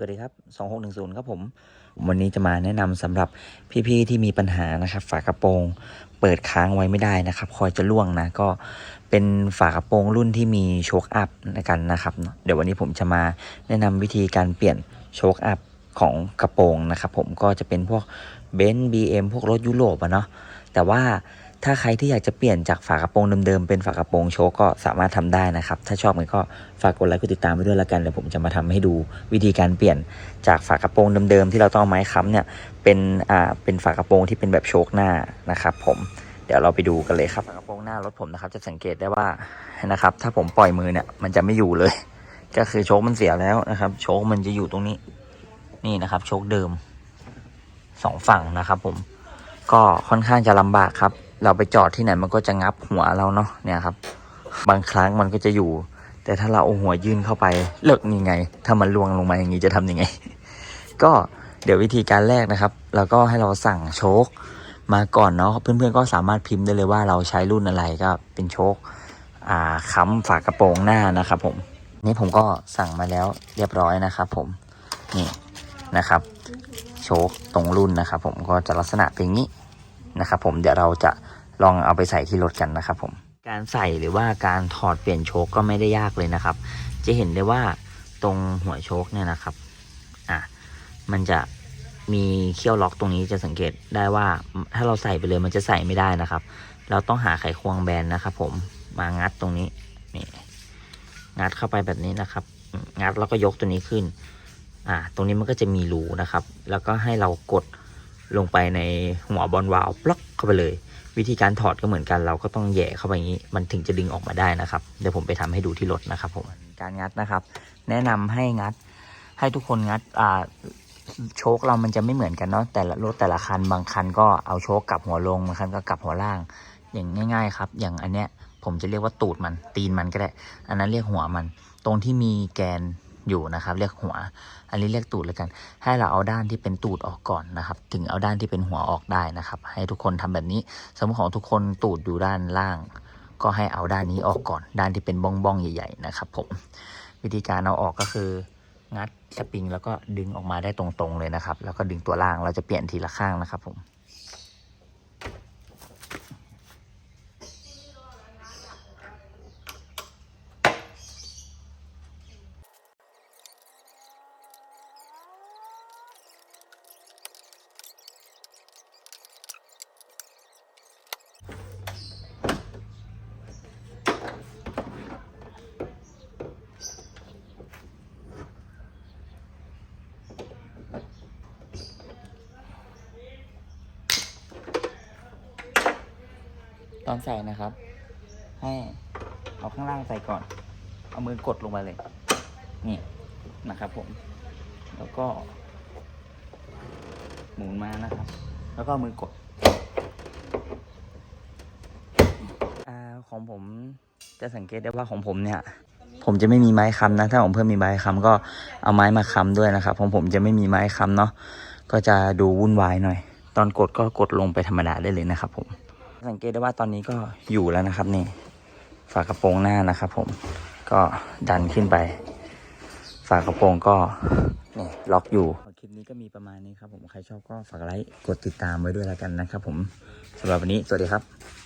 สวัสดีครับ 2610 ครับผม วันนี้จะมาแนะนำสำหรับพี่ๆที่มีปัญหานะครับ ฝากระโปรงเปิดค้างไว้ไม่ได้นะครับ คอยจะล่วงนะ ก็เป็นฝากระโปรงรุ่นที่มีโชคอัพในกันนะครับ เดี๋ยววันนี้ผมจะมาแนะนำวิธีการเปลี่ยนโชคอัพของกระโปรงนะครับ ผมก็จะเป็นพวกเบนซ์บีเอ็มพวกรถยุโรปอะเนาะ แต่ว่า ถ้าใครที่อยากจะเปลี่ยนจากฝากระโปรงเดิมๆเป็นฝากระโปรงโชว์ก็สามารถทำได้นะครับ ถ้าชอบมันก็ฝากกดไลค์กดติดตามไปด้วยละกันเดี๋ยวผมจะมาทำให้ดูวิธีการเปลี่ยนจากฝากระโปรงเดิมๆที่เราต้องไม้ค้ำเนี่ยเป็นอ่าเป็นฝากระโปรงที่เป็นแบบโชคหน้านะครับ ผมเดี๋ยวเราไปดูกันเลยครับฝากระโปรงหน้ารถผมนะครับ จะสังเกตได้ว่านะครับ ถ้าผมปล่อยมือเนี่ยมันจะไม่อยู่เลย ก็คือโชคมันเสียแล้วนะครับ โชคมันจะอยู่ตรงนี้ นี่นะครับ โชคเดิมสองฝั่งนะครับ ผมก็ค่อนข้างจะลำบากครับ เราไปจอดที่ไหนมันก็จะงับหัวเราเนาะเนี่ยครับ บางครั้งมันก็จะอยู่ แต่ถ้าเราเอาหัวยื่นเข้าไปเลิกยังไง ถ้ามันลวงลงมาอย่างนี้จะทำยังไง ก็เดี๋ยววิธีการแรกนะครับเราก็ให้เราสั่งโชคมาก่อนเนาะเพื่อนๆก็สามารถพิมพ์ได้เลยว่าเราใช้รุ่นอะไรก็เป็นโชคอ่าค้ำฝากระโปรงหน้านะครับผมนี่ผมก็สั่งมาแล้วเรียบร้อยนะครับผมนี่นะครับ โชคตรงรุ่นนะครับผมก็จะลักษณะเป็นอย่างนี้นะครับผมเดี๋ยวเราจะ ลองเอาไปใส่ที่รถกันนะครับผมการใส่หรือว่าการถอดเปลี่ยนโชคก็ไม่ได้ยากเลยนะครับ จะเห็นได้ว่าตรงหัวโชคเนี่ยนะครับอะมันจะมีเขี้ยวล็อกตรงนี้จะสังเกตได้ว่าถ้าเราใส่ไปเลยมันจะใส่ไม่ได้นะครับ เราต้องหาไขควงแบนนะครับ ผมมางัดตรงนี้นี่งัดเข้าไปแบบนี้นะครับ งัดแล้วก็ยกตัวนี้ขึ้น อ่า ตรงนี้มันก็จะมีรูนะครับ แล้วก็ให้เรากด ลงไปในหัวบอลวาล์วปลั๊กเข้าไปเลย วิธีการถอดก็เหมือนกัน เราก็ต้องแย่เข้าไปอย่างนี้ มันถึงจะดึงออกมาได้นะครับ เดี๋ยวผมไปทำให้ดูที่รถนะครับผมการงัดนะครับ แนะนำให้งัด ให้ทุกคนงัดอ่าโชคเรามันจะไม่เหมือนกันเนาะแต่ละรถแต่ละคันบางคันก็เอาโชคกลับหัวลงบางคันก็กลับหัวล่าง อย่างง่าย ๆ ครับ อย่างอันเนี้ยผมจะเรียกว่าตูดมันตีนมันก็ได้ อันนั้นเรียกหัวมัน ตรงที่มีแกน อยู่นะครับ เรียกหัว อันนี้เรียกตูดแล้วกัน ให้เราเอาด้านที่เป็นตูดออกก่อนนะครับ ถึงเอาด้านที่เป็นหัวออกได้นะครับ ให้ทุกคนทำแบบนี้ สมมติของทุกคนตูดอยู่ด้านล่าง ก็ให้เอาด้านนี้ออกก่อน ด้านที่เป็นบ้องบ้องๆใหญ่ๆนะครับผม วิธีการเอาออกก็คืองัดสปริงแล้วก็ดึงออกมาได้ตรงๆเลยนะครับ แล้วก็ดึงตัวล่างเราจะเปลี่ยนทีละข้างนะครับผม ตอนใส่นะครับ ให้เอาข้างล่างใส่ก่อน เอามือกดลงไปเลย นี่นะครับผม แล้วก็ หมุนมานะครับ แล้วก็มือกดอของผมจะสังเกตได้ว่าของผมเนี่ย ผมจะไม่มีไม้ค้ำนะ ถ้าของเพื่อนมีไม้ค้ำก็เอาไม้มาค้ำด้วยนะครับ ของผมจะไม่มีไม้ค้ำเนาะ ก็จะดูวุ่นวายหน่อย ตอนกดก็กดลงไปธรรมดาได้เลยนะครับผม สังเกตได้ว่าตอนนี้ก็อยู่แล้วนะครับนี่ฝากระโปรงหน้านะครับผมก็ดันขึ้นไป ฝากระโปรงก็นี่ล็อกอยู่คลิปนี้ก็มีประมาณนี้ครับผมใครชอบก็ฝากไลค์กดติดตามไว้ด้วยแล้วกันนะครับผมสำหรับวันนี้สวัสดีครับ